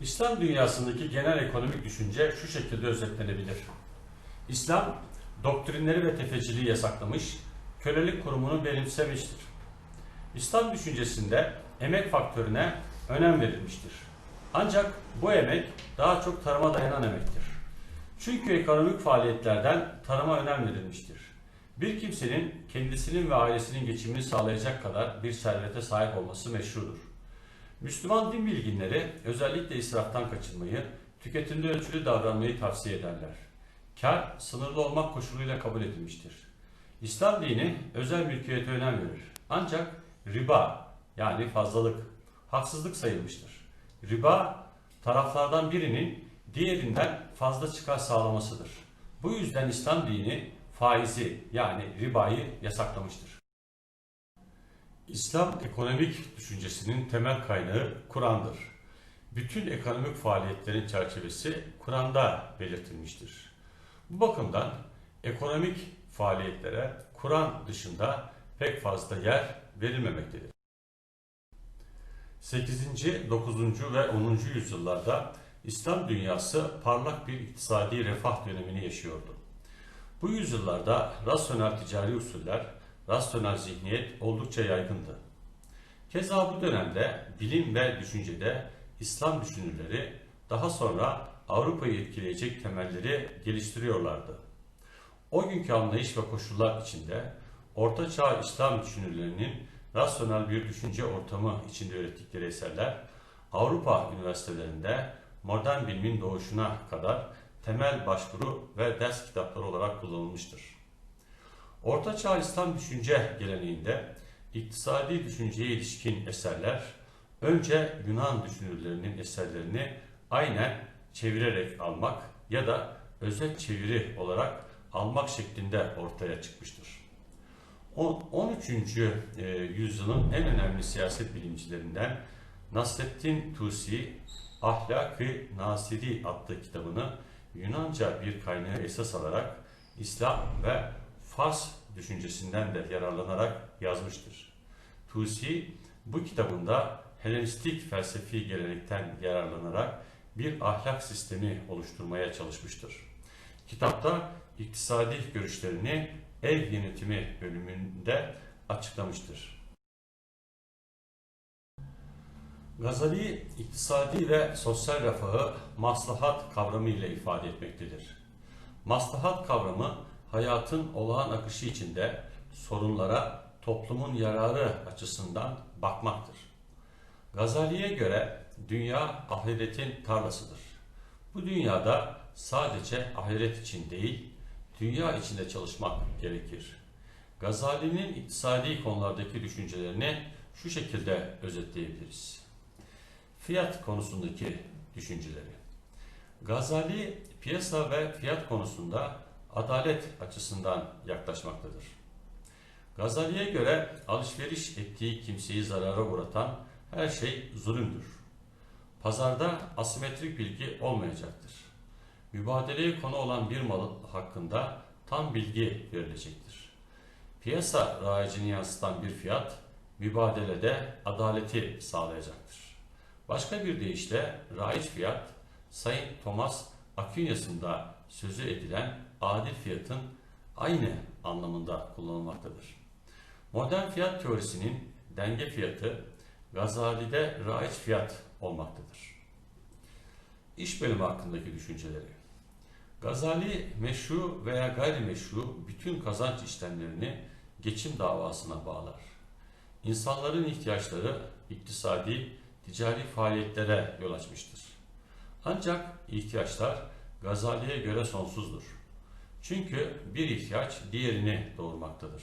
İslam dünyasındaki genel ekonomik düşünce şu şekilde özetlenebilir. İslam, doktrinleri ve tefeciliği yasaklamış, kölelik kurumunu benimsemiştir. İslam düşüncesinde emek faktörüne önem verilmiştir. Ancak bu emek daha çok tarıma dayanan emektir. Çünkü ekonomik faaliyetlerden tarıma önem verilmiştir. Bir kimsenin kendisinin ve ailesinin geçimini sağlayacak kadar bir servete sahip olması meşrudur. Müslüman din bilginleri özellikle israftan kaçınmayı, tüketimde ölçülü davranmayı tavsiye ederler. Kar sınırlı olmak koşuluyla kabul edilmiştir. İslam dini özel mülkiyete önem verir. Ancak riba yani fazlalık haksızlık sayılmıştır. Riba taraflardan birinin diğerinden fazla çıkar sağlamasıdır. Bu yüzden İslam dini faizi yani ribayı yasaklamıştır. İslam ekonomik düşüncesinin temel kaynağı Kur'an'dır. Bütün ekonomik faaliyetlerin çerçevesi Kur'an'da belirtilmiştir. Bu bakımdan ekonomik faaliyetlere Kur'an dışında pek fazla yer verilmemektedir. 8. 9. ve 10. yüzyıllarda İslam dünyası parlak bir iktisadi refah dönemini yaşıyordu. Bu yüzyıllarda rasyonel ticari usuller, rasyonel zihniyet oldukça yaygındı. Keza bu dönemde bilim ve düşüncede İslam düşünürleri daha sonra Avrupa'yı etkileyecek temelleri geliştiriyorlardı. O günkü anlayış ve koşullar içinde Orta Çağ İslam düşünürlerinin rasyonel bir düşünce ortamı içinde ürettikleri eserler Avrupa üniversitelerinde modern bilimin doğuşuna kadar temel başvuru ve ders kitapları olarak kullanılmıştır. Orta Çağ İslam düşünce geleneğinde iktisadi düşünceye ilişkin eserler önce Yunan düşünürlerinin eserlerini aynen çevirerek almak ya da özet çeviri olarak almak şeklinde ortaya çıkmıştır. On- 13. e, yüzyılın en önemli siyaset bilimcilerinden Nasreddin Tusi Ahlak-ı Nasiri adlı kitabını Yunanca bir kaynağı esas alarak İslam ve Fars düşüncesinden de yararlanarak yazmıştır. Tusi bu kitabında Helenistik felsefi gelenekten yararlanarak bir ahlak sistemi oluşturmaya çalışmıştır. Kitapta iktisadi görüşlerini ev yönetimi bölümünde açıklamıştır. Gazali iktisadi ve sosyal refahı maslahat kavramı ile ifade etmektedir. Maslahat kavramı hayatın olağan akışı içinde sorunlara toplumun yararı açısından bakmaktır. Gazali'ye göre dünya ahiretin tarlasıdır. Bu dünyada sadece ahiret için değil, dünya içinde çalışmak gerekir. Gazali'nin iktisadi konulardaki düşüncelerini şu şekilde özetleyebiliriz. Fiyat konusundaki düşünceleri. Gazali piyasa ve fiyat konusunda adalet açısından yaklaşmaktadır. Gazali'ye göre alışveriş ettiği kimseyi zarara uğratan her şey zulümdür. Pazarda asimetrik bilgi olmayacaktır. Mübadeleye konu olan bir malın hakkında tam bilgi verilecektir. Piyasa rayicini yansıtan bir fiyat, mübadelede adaleti sağlayacaktır. Başka bir deyişle raiç fiyat, Sayın Thomas Aquinas'ın sözü edilen adil fiyatın aynı anlamında kullanılmaktadır. Modern fiyat teorisinin denge fiyatı Gazali'de raiç fiyat olmaktadır. İş bölümü hakkındaki düşünceleri. Gazali meşru veya gayrimeşru bütün kazanç işlemlerini geçim davasına bağlar. İnsanların ihtiyaçları iktisadi, ticari faaliyetlere yol açmıştır. Ancak ihtiyaçlar Gazali'ye göre sonsuzdur. Çünkü bir ihtiyaç diğerini doğurmaktadır.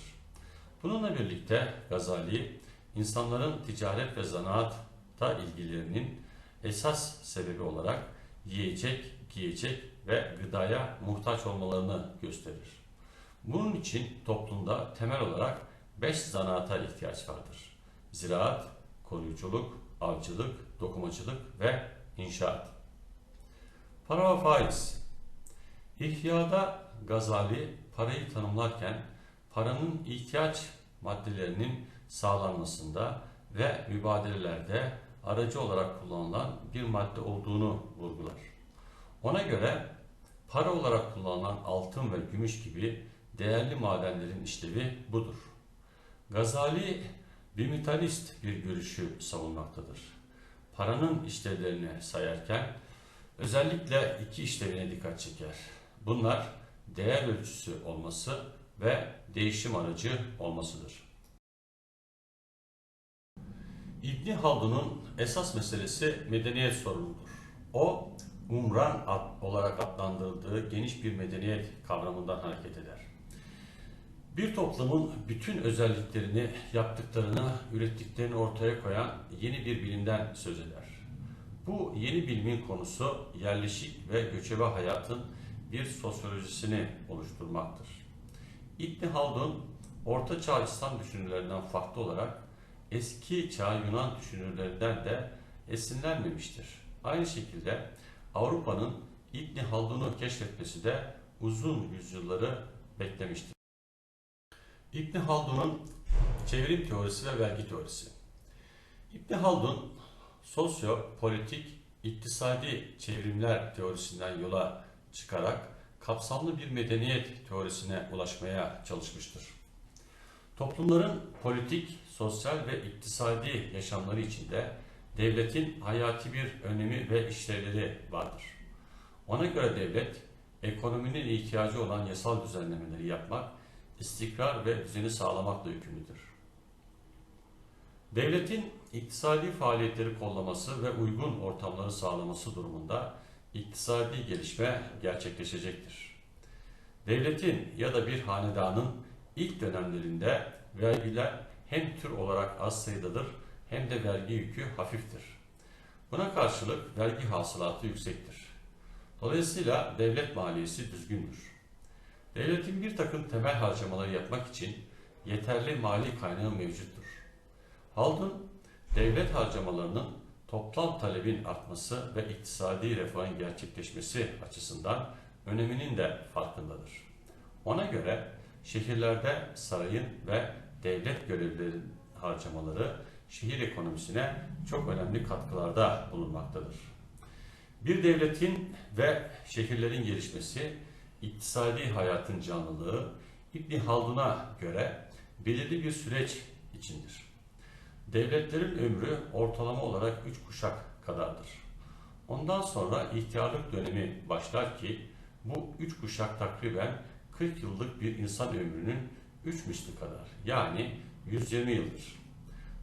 Bununla birlikte Gazali, insanların ticaret ve zanaatta ilgilerinin esas sebebi olarak yiyecek, giyecek ve gıdaya muhtaç olmalarını gösterir. Bunun için toplumda temel olarak beş zanaata ihtiyaç vardır. Ziraat, koruyuculuk, avcılık, dokumacılık ve inşaat. Para ve faiz. İhya'da Gazali parayı tanımlarken paranın ihtiyaç maddelerinin sağlanmasında ve mübadelelerde aracı olarak kullanılan bir madde olduğunu vurgular. Ona göre para olarak kullanılan altın ve gümüş gibi değerli madenlerin işlevi budur. Gazali bimitalist bir görüşü savunmaktadır. Paranın işlevlerini sayarken özellikle iki işlevine dikkat çeker. Bunlar değer ölçüsü olması ve değişim aracı olmasıdır. İbni Haldun'un esas meselesi medeniyet sorunudur. O, umran ad- olarak adlandırıldığı geniş bir medeniyet kavramından hareket eder. Bir toplumun bütün özelliklerini, yaptıklarını, ürettiklerini ortaya koyan yeni bir bilimden söz eder. Bu yeni bilimin konusu yerleşik ve göçebe hayatın bir sosyolojisini oluşturmaktır. İbni Haldun, Orta Çağ İslam düşünürlerinden farklı olarak eski çağ Yunan düşünürlerinden de esinlenmemiştir. Aynı şekilde Avrupa'nın İbni Haldun'u keşfetmesi de uzun yüzyılları beklemiştir. İbni Haldun'un çevrim teorisi ve vergi teorisi. İbni Haldun sosyo-politik, iktisadi çevrimler teorisinden yola çıkarak kapsamlı bir medeniyet teorisine ulaşmaya çalışmıştır. Toplumların politik, sosyal ve iktisadi yaşamları içinde devletin hayati bir önemi ve işlevleri vardır. Ona göre devlet, ekonominin ihtiyacı olan yasal düzenlemeleri yapmak, istikrar ve düzeni sağlamakla yükümlüdür. Devletin iktisadi faaliyetleri kollaması ve uygun ortamları sağlaması durumunda iktisadi gelişme gerçekleşecektir. Devletin ya da bir hanedanın ilk dönemlerinde vergiler hem tür olarak az sayıdadır hem de vergi yükü hafiftir. Buna karşılık vergi hasılatı yüksektir. Dolayısıyla devlet maliyesi düzgündür. Devletin bir takım temel harcamaları yapmak için yeterli mali kaynağı mevcuttur. Haldun, devlet harcamalarının toplam talebin artması ve iktisadi refahın gerçekleşmesi açısından öneminin de farkındadır. Ona göre şehirlerde sarayın ve devlet görevlilerin harcamaları şehir ekonomisine çok önemli katkılarda bulunmaktadır. Bir devletin ve şehirlerin gelişmesi, iktisadi hayatın canlılığı İbni Haldun'a göre belirli bir süreç içindir. Devletlerin ömrü ortalama olarak üç kuşak kadardır. Ondan sonra ihtiyarlık dönemi başlar ki bu üç kuşak takriben 40 yıllık bir insan ömrünün 3 misli kadar yani 120 yıldır.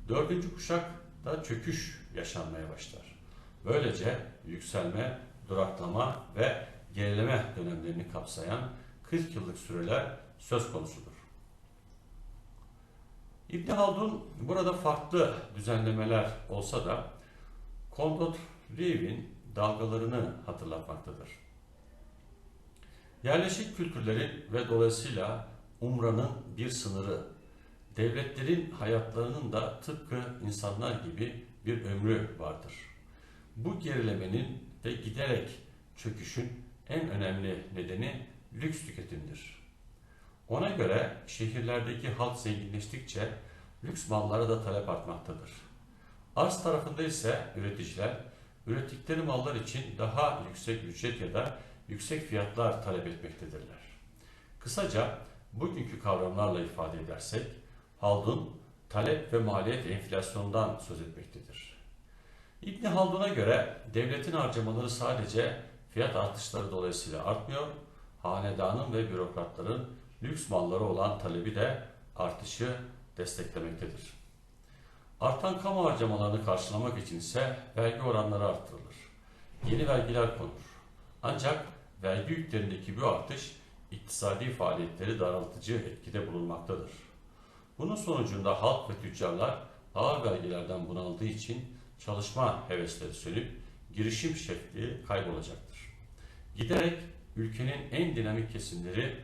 Dördüncü kuşak da çöküş yaşanmaya başlar. Böylece yükselme, duraklama ve gerileme dönemlerini kapsayan 40 yıllık süreler söz konusudur. İbn Haldun burada farklı düzenlemeler olsa da Kondot Riv'in dalgalarını hatırlatmaktadır. Yerleşik kültürlerin ve dolayısıyla umranın bir sınırı, devletlerin hayatlarının da tıpkı insanlar gibi bir ömrü vardır. Bu gerilemenin ve giderek çöküşün en önemli nedeni lüks tüketimdir. Ona göre şehirlerdeki halk zenginleştikçe lüks mallara da talep artmaktadır. Arz tarafında ise üreticiler ürettikleri mallar için daha yüksek ücret ya da yüksek fiyatlar talep etmektedirler. Kısaca bugünkü kavramlarla ifade edersek Haldun talep ve maliyet enflasyondan söz etmektedir. İbni Haldun'a göre devletin harcamaları sadece fiyat artışları dolayısıyla artmıyor, hanedanın ve bürokratların lüks malları olan talebi de artışı desteklemektedir. Artan kamu harcamalarını karşılamak için ise vergi oranları artırılır. Yeni vergiler konur. Ancak vergi yüklerindeki bu artış iktisadi faaliyetleri daraltıcı etkide bulunmaktadır. Bunun sonucunda halk ve tüccarlar ağır vergilerden bunaldığı için çalışma hevesleri sönüp girişim şekli kaybolacaktır. Giderek ülkenin en dinamik kesimleri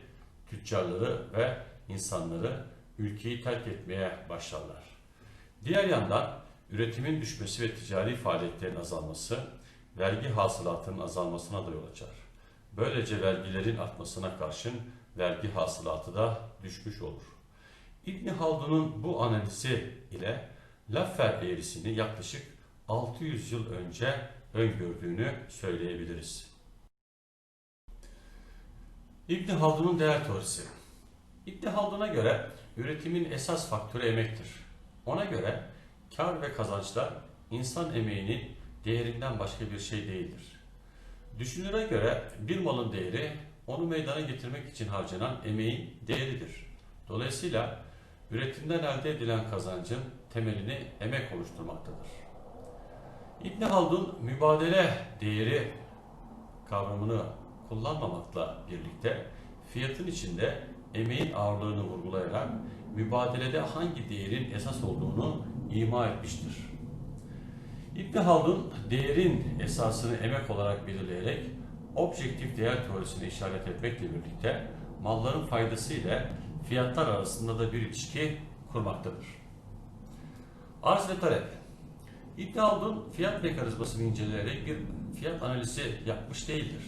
tüccarları ve insanları ülkeyi terk etmeye başlarlar. Diğer yandan üretimin düşmesi ve ticari faaliyetlerin azalması vergi hasılatının azalmasına da yol açar. Böylece vergilerin artmasına karşın vergi hasılatı da düşmüş olur. İbni Haldun'un bu analizi ile Laffer eğrisini yaklaşık 600 yıl önce öngördüğünü söyleyebiliriz. İbn Haldun'un değer teorisi. İbn Haldun'a göre üretimin esas faktörü emektir. Ona göre kar ve kazançlar insan emeğinin değerinden başka bir şey değildir. Düşünüre göre bir malın değeri onu meydana getirmek için harcanan emeğin değeridir. Dolayısıyla üretimden elde edilen kazancın temelini emek oluşturmaktadır. İbn Haldun mübadele değeri kavramını kullanmamakla birlikte fiyatın içinde emeğin ağırlığını vurgulayarak mübadelede hangi değerin esas olduğunu ima etmiştir. İbn Haldun değerin esasını emek olarak belirleyerek objektif değer teorisine işaret etmekle birlikte malların faydası ile fiyatlar arasında da bir ilişki kurmaktadır. Arz ve talep İbn Haldun fiyat mekanizmasını inceleyerek bir fiyat analizi yapmış değildir.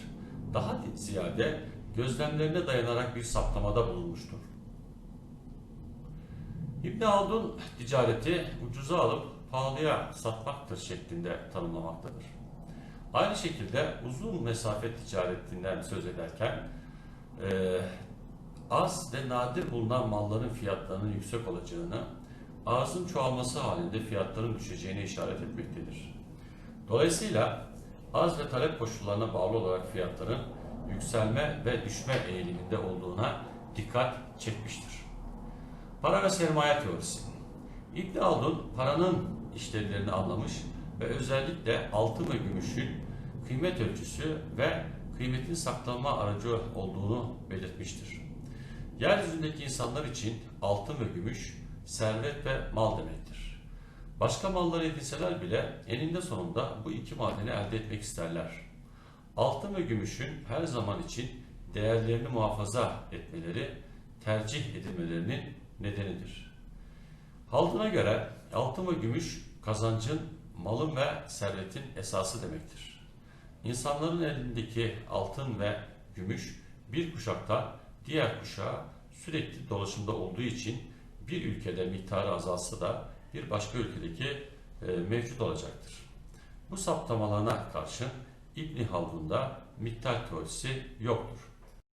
Daha ziyade gözlemlerine dayanarak bir saptamada bulunmuştur. İbn Haldun ticareti ucuza alıp pahalıya satmaktır şeklinde tanımlamaktadır. Aynı şekilde uzun mesafe ticaretinden söz ederken e, az ve nadir bulunan malların fiyatlarının yüksek olacağını, arzın çoğalması halinde fiyatların düşeceğine işaret etmektedir. Dolayısıyla arz ve talep koşullarına bağlı olarak fiyatların yükselme ve düşme eğiliminde olduğuna dikkat çekmiştir. Para ve sermaye teorisi. İbn Haldun paranın işlevlerini anlamış ve özellikle altın ve gümüşün kıymet ölçüsü ve kıymetin saklanma aracı olduğunu belirtmiştir. Yeryüzündeki insanlar için altın ve gümüş servet ve mal demektir. Başka malları edinseler bile eninde sonunda bu iki madeni elde etmek isterler. Altın ve gümüşün her zaman için değerlerini muhafaza etmeleri tercih edilmelerinin nedenidir. Haldun'a göre altın ve gümüş kazancın, malın ve servetin esası demektir. İnsanların elindeki altın ve gümüş bir kuşaktan diğer kuşağa sürekli dolaşımda olduğu için bir ülkede miktarı azalsa da bir başka ülkedeki e, mevcut olacaktır. Bu saptamalarına karşın İbni Haldun'da miktar teorisi yoktur.